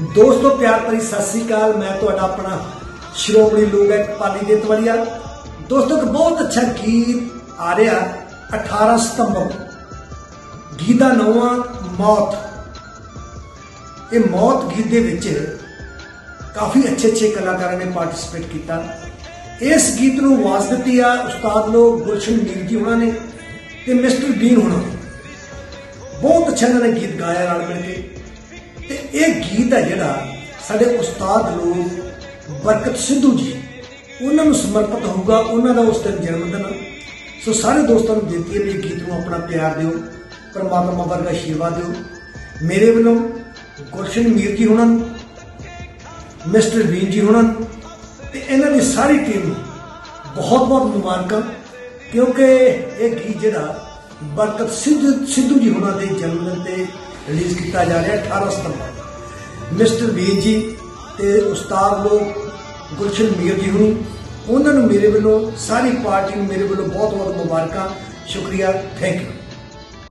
ਦੋਸਤੋ, ਪਿਆਰ ਭਰੀ ਸਤਿ ਸ੍ਰੀ ਅਕਾਲ। ਮੈਂ ਤੁਹਾਡਾ ਆਪਣਾ ਸ਼੍ਰੋਮਣੀ ਲੋਕ ਗਾਇਕ ਪਾਲੀ ਦੇ ਤਵਲੀਆ। ਦੋਸਤੋ, ਇੱਕ ਬਹੁਤ ਅੱਛਾ ਗੀਤ ਆ ਰਿਹਾ 18 ਸਤੰਬਰ। ਨੂੰ। ਗੀਤ ਦਾ ਨਵਾਂ ਮੌਤ। ਇਹ ਮੌਤ ਗੀਤ ਦੇ ਵਿੱਚ ਕਾਫੀ ਅੱਛੇ ਅੱਛੇ ਕਲਾਕਾਰਾਂ ਨੇ ਪਾਰਟਿਸਿਪੇਟ ਕੀਤਾ। ਇਸ ਗੀਤ ਨੂੰ ਆਵਾਜ਼ ਦਿੱਤੀ ਆ ਉਸਤਾਦ ਲੋਕ ਗੁਲਸ਼ਨ ਮੀਰ ਜੀ ਉਹਨਾਂ ਨੇ ਤੇ ਮਿਸਟਰ ਬੀਨ ਹੋਣਾ। ਬਹੁਤ ਅੱਛਾ ਇਹਨਾਂ ਨੇ ਗੀਤ ਗਾਇਆ ਨਾਲ ਮਿਲ ਕੇ। ਇਹ ਗੀਤ ਹੈ ਜਿਹੜਾ ਸਾਡੇ ਉਸਤਾਦ ਲੋਕ ਬਰਕਤ ਸਿੱਧੂ ਜੀ, ਉਹਨਾਂ ਨੂੰ ਸਮਰਪਿਤ ਹੋਊਗਾ, ਉਹਨਾਂ ਦਾ ਉਸ ਦਿਨ ਜਨਮ ਦਿਨ ਸੋ ਸਾਰੇ ਦੋਸਤਾਂ ਨੂੰ ਬੇਨਤੀ ਹੈ ਵੀ ਇਹ ਗੀਤ ਨੂੰ ਆਪਣਾ ਪਿਆਰ ਦਿਓ, ਪਰਮਾਤਮਾ ਵਰਗਾ ਆਸ਼ੀਰਵਾਦ ਦਿਓ। ਮੇਰੇ ਵੱਲੋਂ ਗੁਰਸ਼ਨ ਮੀਰ ਜੀ ਉਹਨਾਂ ਮਿਸਟਰ ਵੀਨ ਜੀ ਹੁਣਾਂ ਨੂੰ ਤੇ ਇਹਨਾਂ ਦੀ ਸਾਰੀ ਟੀਮ ਨੂੰ ਬਹੁਤ ਬਹੁਤ ਮੁਬਾਰਕਾਂ, ਕਿਉਂਕਿ ਇਹ ਗੀਤ ਜਿਹੜਾ ਬਰਕਤ ਸਿੱਧੂ ਸਿੱਧੂ ਜੀ ਹੁਣਾਂ ਦੇ ਜਨਮ ਦਿਨ ਤੇ ਰਿਲੀਜ਼ ਕੀਤਾ ਜਾ ਰਿਹਾ 18 ਸਤੰਬਰ। ਮਿਸਟਰ ਵੀਰ ਜੀ ਤੇ ਉਸਤਾਦ ਲੋਕ ਗੁਲਸ਼ਨ ਮੀਰ ਜੀ ਹੁਣੀ, ਉਹਨਾਂ ਨੂੰ ਮੇਰੇ ਵੱਲੋਂ, ਸਾਰੀ ਪਾਰਟੀ ਨੂੰ ਮੇਰੇ ਵੱਲੋਂ ਬਹੁਤ ਬਹੁਤ ਮੁਬਾਰਕਾਂ, ਸ਼ੁਕਰੀਆ ਥੈਂਕ ਯੂ